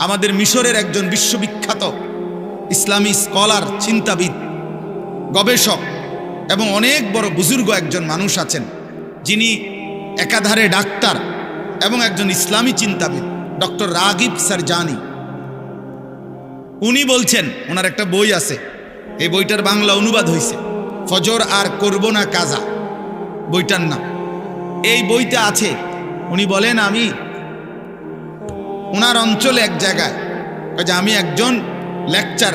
আমাদের মিশরের একজন বিশ্ববিখ্যাত ইসলামী স্কলার, চিন্তাবিদ, গবেষক এবং অনেক বড় বুজুর্গ একজন মানুষ আছেন। যিনি একাধারে ডাক্তার এবং একজন ইসলামী চিন্তাবিদ, ডক্টর রাগিব সারজানি। উনি বলছেন, ওনার একটা বই আছে। এই বইটার বাংলা অনুবাদ হয়েছে ফজর আর করব না কাজা। বইটার নাম। এই বইতে আছে। উনি বলেন, আমি ওনার অঞ্চলে এক জায়গায়। যে আমি একজন লেকচার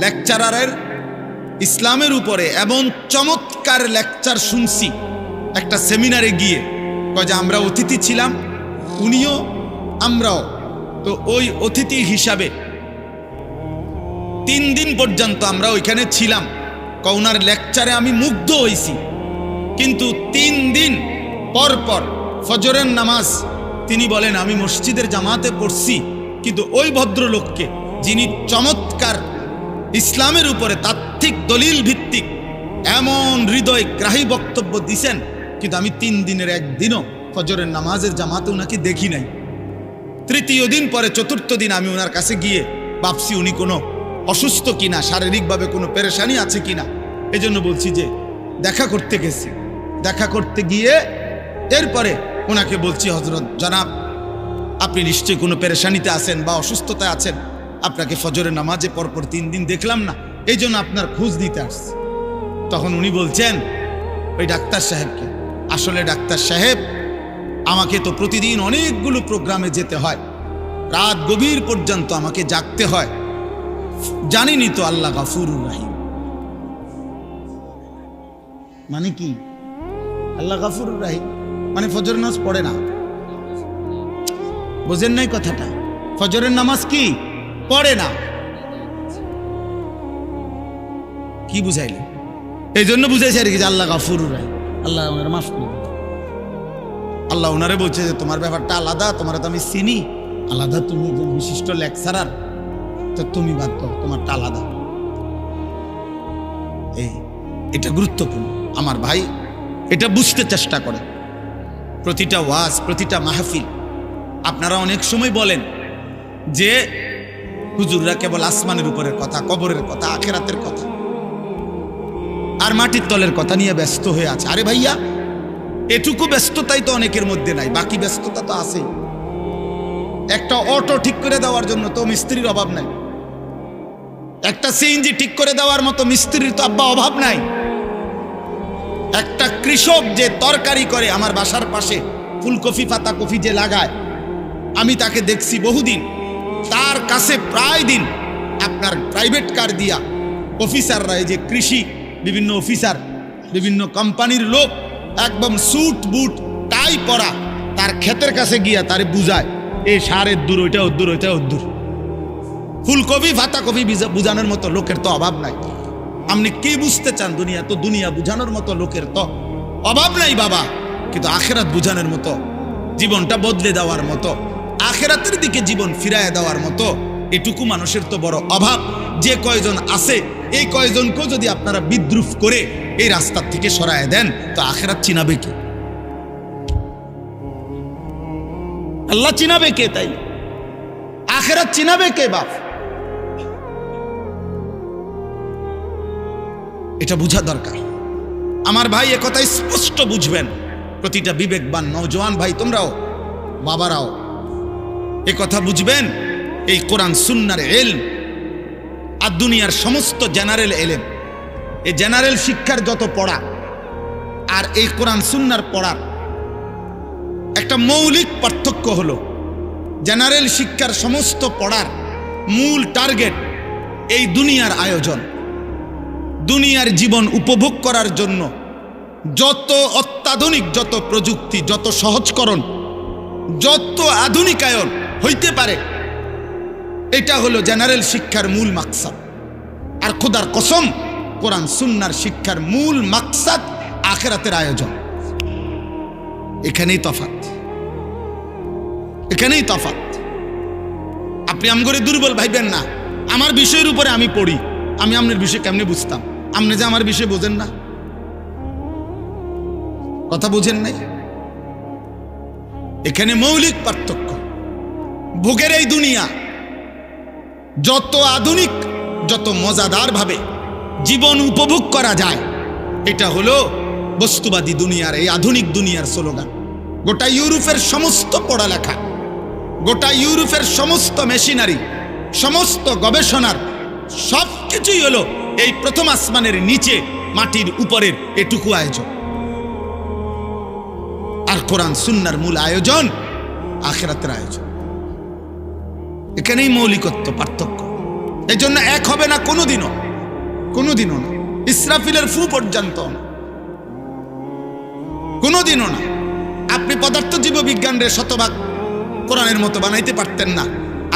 লেকচারারের ইসলামের উপরে এবং চমৎকার লেকচার শুনছি। একটা সেমিনারে গিয়ে। কয় যে আমরা অতিথি ছিলাম, উনিও আমরাও। তো ওই অতিথি হিসাবে তিন দিন পর্যন্ত আমরা ওইখানে ছিলাম। কওনার লেকচারে আমি মুগ্ধ হয়েছি কিন্তু তিন দিন পর পর ফজরের নামাজ তিনি বলেন, আমি মসজিদের জামাতে পড়ছি, কিন্তু ওই ভদ্রলোককে, যিনি চমৎকার ইসলামের উপরে তাত্ত্বিক দলিল ভিত্তিক এমন হৃদয় গ্রাহী বক্তব্য দিছেন, কিন্তু আমি তিন দিনের একদিনও ফজরের নামাজের জামাতে ওনাকে দেখি নাই। তৃতীয় দিন পরে চতুর্থ দিন আমি ওনার কাছে গিয়ে ভাবছি, উনি কোনো অসুস্থ কিনা, শারীরিকভাবে কোনো পেরেশানি আছে কিনা। এজন্য বলছি যে, দেখা করতে গেছি। দেখা করতে গিয়ে এরপরে ওনাকে বলছি হজরত জনাব, আপনি নিশ্চয়ই কোনো পেরেশানিতে আছেন বা অসুস্থতায় আছেন। আপনাকে ফজরের নামাজে পরপর তিন দিন দেখলাম না। এই জন্য আপনার খোঁজ দিতে আসছি। তখন উনি বলছেন, ওই ডাক্তার সাহেবকে, আসলে ডাক্তার সাহেব, আমাকে তো প্রতিদিন অনেকগুলো প্রোগ্রামে যেতে হয়। রাত গভীর পর্যন্ত আমাকে জাগতে হয়। জানিনি তো আল্লাহ গাফুরুর রাহিম। মানে কি? আল্লাহ গাফুরুর রাহিম? মানে ফজর নামাজ পড়ে না। বোঝেন নাই কথাটা? ফজরের নামাজ কি? পড়ে না। কি বুঝাইলে? এই জন্য বুঝাইছে আর কি যে আল্লাহ রাহিম আল্লাহ আমার মাফ করে আল্লাহ ওনারে বলছে যে তোমার ব্যাপারটা আলাদা, তোমার তো আমি চিনি। আলাদা তুমি একজন বিশিষ্ট লেকচারার। তো তুমি বাদ দাও, তোমারটা আলাদা। এই, এটা গুরুত্বপূর্ণ। আমার ভাই এটা বুঝতে চেষ্টা করে। প্রতিটা ওয়াজ, প্রতিটা মাহফিল। আপনারা অনেক সময় বলেন যে হুজুররা কেবল আসমানের উপরের কথা, কবরের কথা, আখেরাতের কথা, আর মাটির তলের কথা নিয়ে ব্যস্ত হয়ে আছে। আরে ভাইয়া, এটুকু ব্যস্ততাই তো অনেকের মধ্যে নাই, বাকি ব্যস্ততা তো আছে একটা অটো ঠিক করে দেওয়ার জন্য তো মিস্ত্রির অভাব নাই। একটা সিএনজি ঠিক করে দেওয়ার মতো মিস্ত্রির তো আব্বা অভাব নাই। একটা কৃষক যে তরকারি করে আমার বাসার পাশে, ফুলকপি পাতা কফি যে লাগায়, আমি তাকে দেখছি বহুদিন। তার কাছে প্রায় দিন আপনার প্রাইভেট কার দিয়া অফিসাররা এই যে কৃষি, বিভিন্ন অফিসার বিভিন্ন কোম্পানির লোক, একদম স্যুট বুট টাই পরা, তার ক্ষেতের কাছে গিয়া তারে বুঝায় এই সারের দূর ওইটা দূর ওইটা দূর ফুলকপি ফাতাকপি বুঝানোর মতো লোকের তো অভাব নাই। আপনি কি বুঝতে চান দুনিয়া? তো দুনিয়া বুঝানোর মতো লোকের তো অভাব নাই বাবা। কিন্তু আখেরাত বুঝানোর মতো, জীবনটা বদলে দেওয়ার মতো, আখেরাতের দিকে জীবন ফিরায় দেওয়ার মতো, এটুকু মানুষের তো বড় অভাব। যে কয়জন আছে, এই কয়জনকেও যদি আপনারা বিদ্রুপ করে এই রাস্তার থেকে সরায় দেন, তো আখেরাত চিনাবে কি? আল্লাহ চিনাবে কে তাই? আখেরাত চিনাবে কে বাপ? এটা বোঝা দরকার। আমার ভাই কথা স্পষ্ট বুঝবেন। প্রতিটা বিবেকবান নৌজওয়ান ভাই, তোমরাও, বাবারাও, এ কথা বুঝবেন, এই কোরআন সুন্নার এল আর দুনিয়ার সমস্ত জেনারেল এলেম। এই জেনারেল শিক্ষার যত পড়া আর এই কোরআন সুন্নার পড়ার একটা মৌলিক পার্থক্য হলো, জেনারেল শিক্ষার সমস্ত পড়ার মূল টার্গেট এই দুনিয়ার আয়োজন। দুনিয়ার জীবন উপভোগ করার জন্য যত অত্যাধুনিক যত প্রযুক্তি, যত সহজকরণ, যত আধুনিকায়ন হইতে পারে, এটা হলো জেনারেল শিক্ষার মূল মাকসাদ। আর খোদার কসম, কোরআন সুন্নার শিক্ষার মূল মাকসাদ আখেরাতের আয়োজন। এখানেই তফাত এখানেই তফাত আপনি আমগরে দুর্বল ভাইবেন না। আমার বিষয়ের উপরে আমি পড়ি। আমি আপনার বিষয় কেমনে বুঝতাম? আপনি যে আমার বিষয়ে বোঝেন না। কথা বুঝেন নাই? এখানে মৌলিক পার্থক্য। ভোগের এই দুনিয়া যত আধুনিক, যত মজাদার ভাবে জীবন উপভোগ করা যায়, এটা হলো বস্তুবাদী দুনিয়ার, এই আধুনিক দুনিয়ার স্লোগান। গোটা ইউরোপের সমস্ত পড়ালেখা, গোটা ইউরোপের সমস্ত মেশিনারি, সমস্ত গবেষণার সব কিছুই হলো এই প্রথম আসমানের নিচে মাটির উপরের এটুকু আয়োজন। আর কোরআন সুন্নার মূল আয়োজন আখেরাতের আয়োজন। এখানেই মৌলিকত্ব পার্থক্য। এই জন্য এক হবে না কোনোদিনও কোনোদিনও না। ইসরাফিলের ফু পর্যন্ত কোনোদিনও না। আপনি পদার্থ বিজ্ঞানের শতভাগ কোরআনের মতো বানাইতে পারতেন না।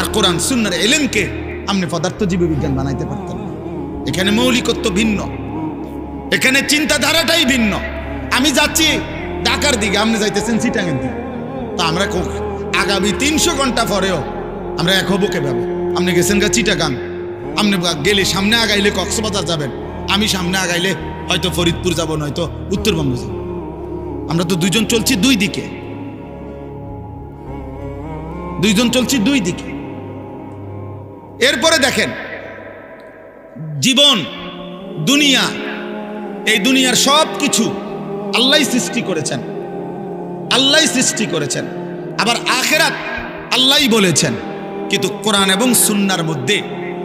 আর কোরআন সুন্নার এলেমকে আপনি পদার্থ জীব বিজ্ঞান বানাইতে পারতেন এখানে মৌলিকত্ব ভিন্ন। এখানে চিন্তাধারাটাই ভিন্ন। আমি যাচ্ছি ঢাকার দিকে, আপনি যাইতেছেন সিটাঙের দিকে। তা আমরা আগামী তিনশো ঘণ্টা পরেও আমরা এক হব কেভাবে? আপনি গেছেন গা চিটাগাং। আপনি গেলে সামনে আগাইলে কক্সবাজার যাবেন। আমি সামনে আগাইলে হয়তো ফরিদপুর যাব, নয়তো উত্তরবঙ্গ যাব। আমরা তো দুইজন চলছি দুই দিকে। দুইজন চলছি দুই দিকে। এরপরে দেখেন জীবন, দুনিয়া, এই দুনিয়ার সব কিছু আল্লাহ সৃষ্টি করেছেন। আল্লাহ সৃষ্টি করেছেন। আবার আখেরাত আল্লাহ বলেছেন। কিন্তু কোরআন এবং সুন্নার মধ্যে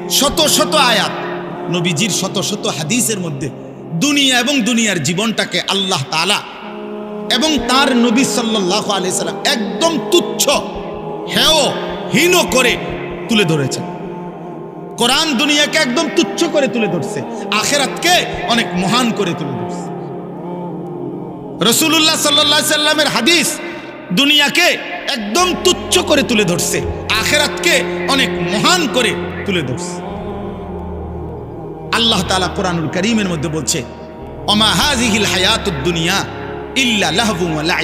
শত শত আয়াত, নবীজির শত শত হাদিসের মধ্যে দুনিয়া এবং দুনিয়ার জীবনটাকে আল্লাহ তালা এবং তার নবী সাল্লাহ আলাইসাল্লাম একদম তুচ্ছ, হেয়, হীন করে তুলে ধরেছেন। কোরআন দুনিয়াকে একদম তুচ্ছ করে তুলে ধরছে। আখেরাতকে অনেক মহান করে তুলে ধরছে। রসুল্লাহ সাল্লাহ সাল্লামের হাদিস দুনিয়াকে একদম তুচ্ছ করে তুলে ধরছে। আখেরাতকে অনেক মহান করে তুলে ধরছে। আল্লাহ তালা কোরআনুল করিমের মধ্যে বলছে অমা হাজিহিল হায়াতুদ দুনিয়া ইল্লা লাহবু ওয়া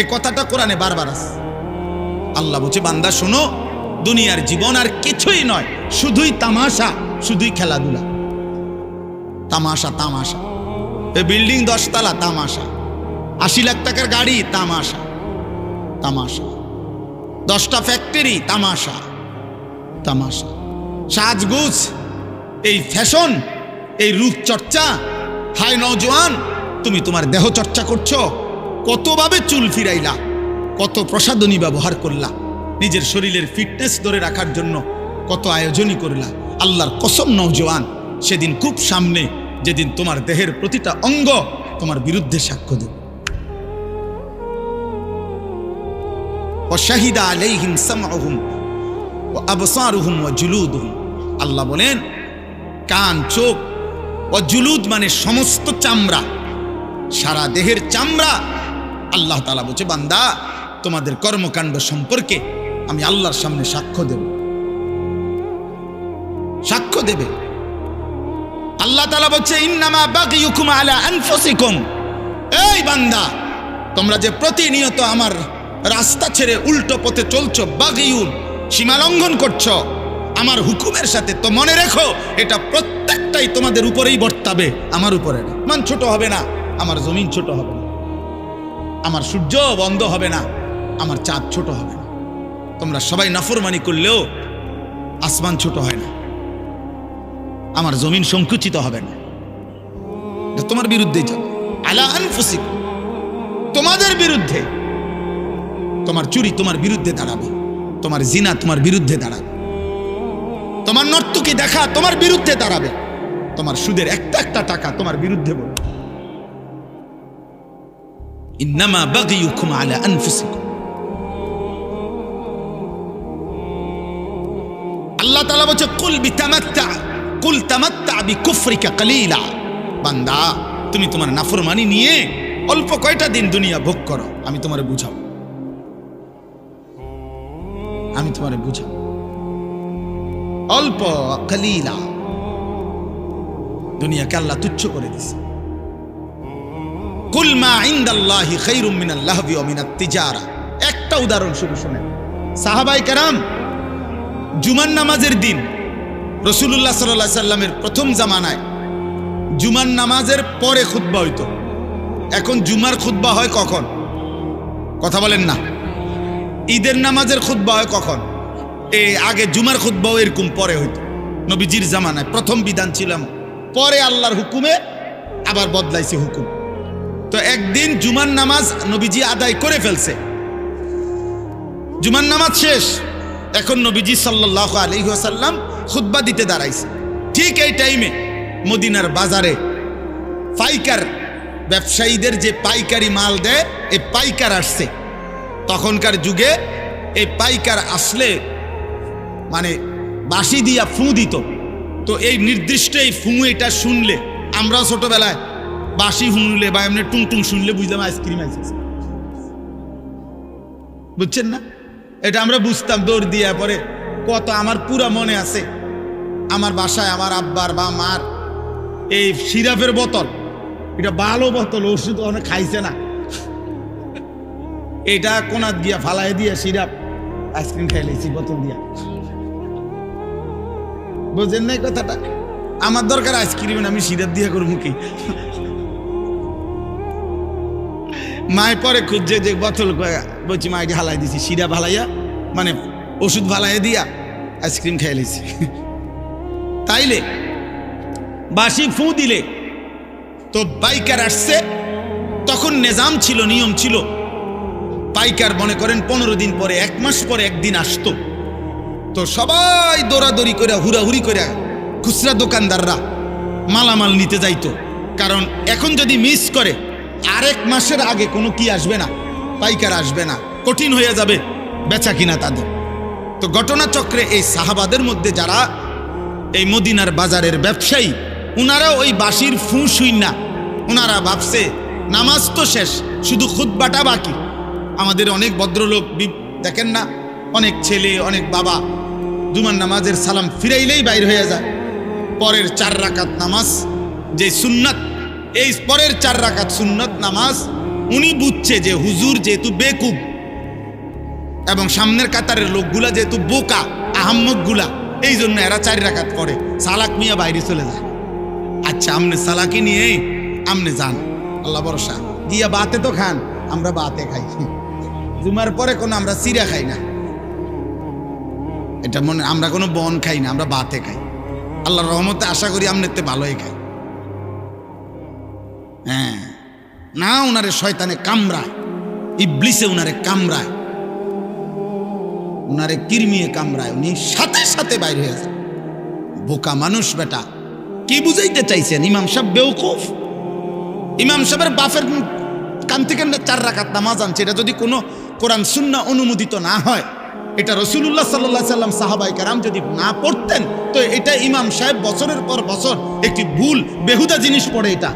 এ কথাটা কোরআনে বারবার আছে। আল্লাহ বলছে, বান্দা, শোনো, দুনিয়ার জীবন আর কিছুই নয় শুধুই তামাশা, শুধুই খেলাধুলা। তামাশা তামাশা। এ বিল্ডিং দশতলা, তামাশা। আশি লাখ টাকার গাড়ি, তামাশা। তামাশা। দশটা ফ্যাক্টরি তামাশা। তামাশা। সাজগুজ, এই ফ্যাশন এই রূপচর্চা। হাই নজওয়ান তুমি তোমার দেহ চর্চা করছ। কতভাবে চুল ফিরাইলা, কত প্রসাধনী ব্যবহার করলা। নিজের শরীরের ফিটনেস ধরে রাখার জন্য কত আয়োজনই করলা। আল্লাহর কসম নৌজওয়ান সেদিন খুব সামনে যেদিন তোমার দেহের প্রতিটা অঙ্গ তোমার বিরুদ্ধে সাক্ষ্য দেবে। শাহিদা আলাইহিম সামহুম ও আবসারুহুম ও জুলুদহুম। আল্লাহ বলেন, কান, চোখ ও জুলুদ মানে সমস্ত চামড়া। সারা দেহের চামড়া আল্লাহ তালা বলছে, বান্দা, তোমাদের কর্মকাণ্ড সম্পর্কে আমি আল্লাহর সামনে সাক্ষ্য দেবো। সাক্ষ্য দেবে। আল্লাহ তালা বলছে, ইন্নামা বাগিয়ুকুম আলা আনফুসিকুম। এই বান্দা, তোমরা যে প্রতিনিয়ত আমার রাস্তা ছেড়ে উল্টো পথে চলছো বাগিউন সীমা লঙ্ঘন করছ, আমার হুকুমের সাথে তো মনে রেখো, এটা প্রত্যেকটাই তোমাদের উপরেই বর্তাবে, আমার উপরে না। মান ছোট হবে না, আমার জমিন ছোট হবে না, আমার সূর্য বন্ধ হবে না, আমার চাঁদ ছোট হবে না। তোমরা সবাই নাফরমানি করলেও আসমান ছোট হয় না। আমার জমিন সংকুচিত হবে না। তোমার বিরুদ্ধেই যাবে। আলা আনফুসিক। তোমাদের বিরুদ্ধে। তোমার চুরি তোমার বিরুদ্ধে দাঁড়াবে। তোমার জিনা তোমার বিরুদ্ধে দাঁড়াবে। তোমার নর্তকি দেখা তোমার বিরুদ্ধে দাঁড়াবে। তোমার সুদের একটা একটা টাকা তোমার বিরুদ্ধে আলা আল্লাহ বলছে, কুল বিতামাত্তা। কুল তামাত্তা বিকুফরিকা কালিলা। বান্দা, তুমি তোমার নাফরমানি নিয়ে অল্প কয়টা দিন দুনিয়া ভোগ করো, আমি তোমারে বুঝাবো। আমি তোমারে বুঝাবো। অল্প কালিলা। দুনিয়াকে আল্লাহ তুচ্ছ করে দিছে। কুল মা ইনদাল্লাহি খাইরুম মিনাল লাহবি ওয়া মিনাত তিজারা। একটা উদাহরণ শুধু শুনেন। সাহাবাই কারাম, জুমার নামাজের দিন রসুল্লাহ সাল্লাহ সাল্লামের প্রথম জামানায় জুমার নামাজের পরে খুতবা হইতো। এখন জুমার খুতবা হয় কখন? কথা বলেন না। ঈদের নামাজের খুতবা হয় কখন? এ, আগে জুমার খুতবাও এরকম পরে হইতো। নবীজির জামানায় প্রথম বিধান ছিলাম পরে আল্লাহর হুকুমে আবার বদলাইছে হুকুম। তো একদিন জুমার নামাজ নবীজি আদায় করে ফেলছে। জুমার নামাজ শেষ। এখন নবীজি সাল্লাহ আলহিহাসাল্লাম খুদ্া দিতে দাঁড়াইছে। ঠিক এই টাইমে মদিনার বাজারে পাইকার ব্যবসায়ীদের যে পাইকারি মাল দেয় এই পাইকার আসছে। তখনকার যুগে এই পাইকার আসলে মানে বাঁশি দিয়া ফুঁ দিত। তো এই নির্দিষ্ট এই ফুঁ এটা শুনলে আমরা ছোটবেলায় বাঁশি শুনলে বা এমনি টুং টুং শুনলে বুঝলাম আইসক্রিম আইসেছে। বুঝছেন না? এটা আমরা বুঝতাম দৌড় দিয়া পরে। কত আমার পুরা মনে আছে। আমার বাসায় আমার আব্বার বা মার। এই সিরাপের বোতল, এটা ভালো বোতল, ওষুধ অনেক খাইছে না। এটা কোনাত গিয়া ফালাই দিয়া সিরাপ, আইসক্রিম খাই লাইছি বোতল দিয়া। বুঝেন নাই কথাটা? আমার দরকার আইসক্রিম, আমি সিরাপ দিয়া করব কি? মায় পরে খুঁজছে যে বোতল বলছি মাইকে হালাই দিছি। সিরাপ হালাইয়া মানে ওষুধ ভালাইয়া দিয়া আইসক্রিম খাই লাইছি। তাইলে বাসি ফু দিলে, তো বাইকার আসছে, তখন নিজাম ছিল, নিয়ম ছিল। পাইকার মনে করেন, পনেরো দিন পরে, এক মাস পরে একদিন আসতো। তো সবাই দৌড়াদৌড়ি করে, হুড়াহুড়ি করে খুচরা দোকানদাররা মালামাল নিতে যাইতো। কারণ এখন যদি মিস করে, আরেক মাসের আগে কোনো কি আসবে না, পাইকার আসবে না, কঠিন হয়ে যাবে বেচা কিনা তাদের। তো ঘটনাচক্রে এই সাহাবাদের মধ্যে যারা এই মদিনার বাজারের ব্যবসায়ী ওনারা ওই বাসির ফু শুই না। উনারা ভাবছে, নামাজ তো শেষ, শুধু খুদ্বাটা বাকি। আমাদের অনেক ভদ্রলোক দেখেন না, অনেক ছেলে, অনেক বাবা। জুমার নামাজের সালাম ফিরাইলেই বাইর হয়ে যায়। পরের চার রাকাত নামাজ, যে সুন্নাত, এই পরের চার রাকাত সুন্নত নামাজ, উনি বুঝছে যে হুজুর যেহেতু বেকুব, এবং সামনের কাতারের লোকগুলা যেহেতু বোকা, আহম্মকগুলা এই জন্য এরা চারি রাকাত পড়ে সালাক মিয়া বাইরে চলে যায়। আচ্ছা আমনে সালাকি নিয়ে আমনে যান। আল্লাহ ভরসা। গিয়া বাতে তো খান, আমরা বাতে খাই। জুমার পরে কোনো আমরা সিরা খাই না। এটা মনে, আমরা কোনো বন খাই না, আমরা বাতে খাই। আল্লাহর রহমতে আশা করি আমনেতে ভালোই খাই। হ্যাঁ। না ওনারে শয়তানে কামড়ায়। ইবলিসে উনারে কামড়ায়। উনারে কিরমিয়ে কামড়ায়, উনি সাথে সাথে বাইর হয়ে যায়। বোকা মানুষ বেটা, কি বুঝাইতে চাইছেন? ইমাম সাহেব বেউকুফ ইমাম সাহেবের বাফের কান থেকে চার রাকাত নামাজ আনছে, এটা যদি কোনো কোরআন সুন্না অনুমোদিত না হয়, এটা রসুল্লাহ সাল্লাহ সাল্লাম সাহাবাই কারাম যদি না পড়তেন, তো এটা ইমাম সাহেব বছরের পর বছর একটি ভুল, বেহুদা জিনিস পড়ে এটা।